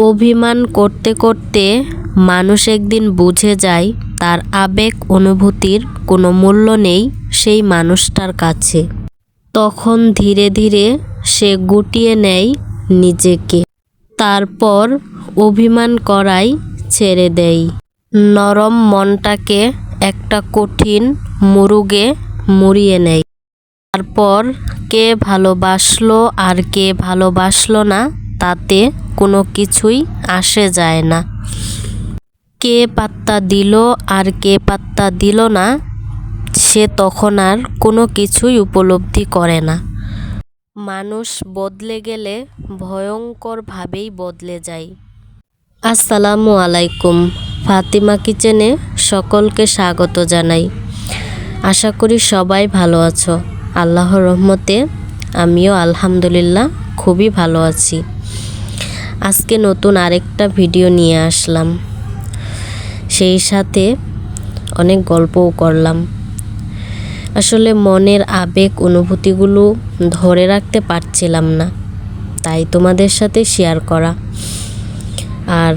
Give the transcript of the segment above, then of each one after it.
অভিমান করতে করতে মানুষ একদিন বুঝে যায়, তার আবেগ অনুভূতির কোনো মূল্য নেই সেই মানুষটার কাছে। তখন ধীরে ধীরে সে গুটিয়ে নেয় নিজেকে। তারপর অভিমান করাই ছেড়ে দেয়। নরম মনটাকে একটা কঠিন মুরুগে মুড়িয়ে নেয়। তারপর কে ভালোবাসলো আর কে ভালোবাসলো না তাতে কোনো কিছুই আসে যায় না। কে পাত্তা দিল আর কে পাত্তা দিল না, সে তখন আর কোনো কিছুই উপলব্ধি করে না। মানুষ বদলে গেলে ভয়ঙ্করভাবেই বদলে যায়। আসসালামু আলাইকুম, ফাতিমা কিচেনে সকলকে স্বাগত জানাই। আশা করি সবাই ভালো আছো। আল্লাহর রহমতে আমিও আলহামদুলিল্লাহ খুবই ভালো আছি। আজকে নতুন আরেকটা ভিডিও নিয়ে আসলাম। সেই সাথে অনেক গল্পও করলাম। আসলে মনের আবেগ অনুভূতিগুলো ধরে রাখতে পারছিলাম না। তাই তোমাদের সাথে শেয়ার করা। আর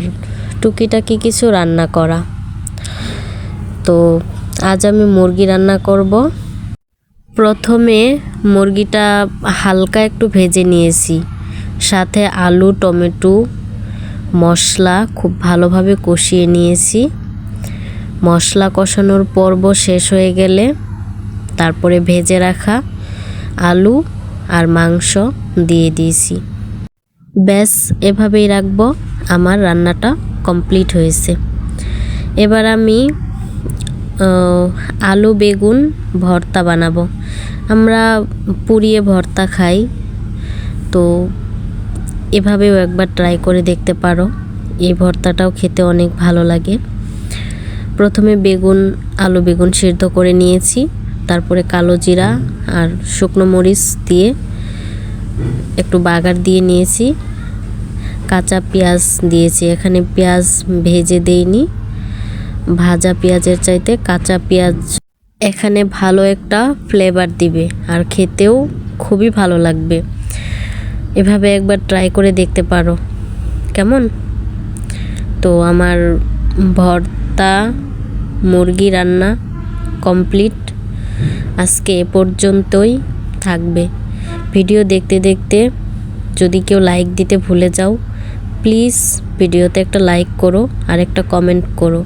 টুকিটাকি কিছু রান্না করা। তো আজ আমি মুরগি রান্না করব। প্রথমে মুরগিটা হালকা একটু ভেজে নিয়েছি। সাথে আলু, টমেটো, মশলা খুব ভালোভাবে কষিয়ে নিয়েছি। মশলা কষানোর পর্ব শেষ হয়ে গেলে তারপরে ভেজে রাখা আলু আর মাংস দিয়ে দিয়েছি। ব্যাস, এভাবেই রাখব। আমার রান্নাটা কমপ্লিট হয়েছে। এবার আমি আলু, বেগুন, ভর্তা বানাবো। আমরা পুড়িয়ে ভর্তা খাই। তো এভাবেও একবার ট্রাই করে দেখতে পারো। এই ভর্তাটাও খেতে অনেক ভালো লাগে। প্রথমে বেগুন, আলু বেগুন সিদ্ধ করে নিয়েছি। তারপরে কালো জিরা আর শুকনো মরিচ দিয়ে একটু বাগার দিয়ে নিয়েছি। কাঁচা পেঁয়াজ দিয়েছি। এখানে পেঁয়াজ ভেজে দেইনি। ভাজা পেঁয়াজের চাইতে কাঁচা পেঁয়াজ এখানে ভালো একটা ফ্লেভার দিবে। আর খেতেও খুবই ভালো লাগবে। এভাবে একবার ট্রাই করে দেখতে পারো। কেমন? তো আমার ভর্তা, মুরগি রান্না কমপ্লিট আজকে এ পর্যন্তই থাকবে। ভিডিও দেখতে দেখতে যদি কেউ লাইক দিতে ভুলে যাও প্লিজ ভিডিওতে একটা লাইক করো আর একটা কমেন্ট করো।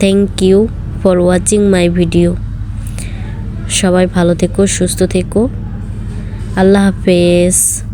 Thank you for watching my video সবাই ভালো থেকো, সুস্থ থেকো। আল্লাহ হাফেজ।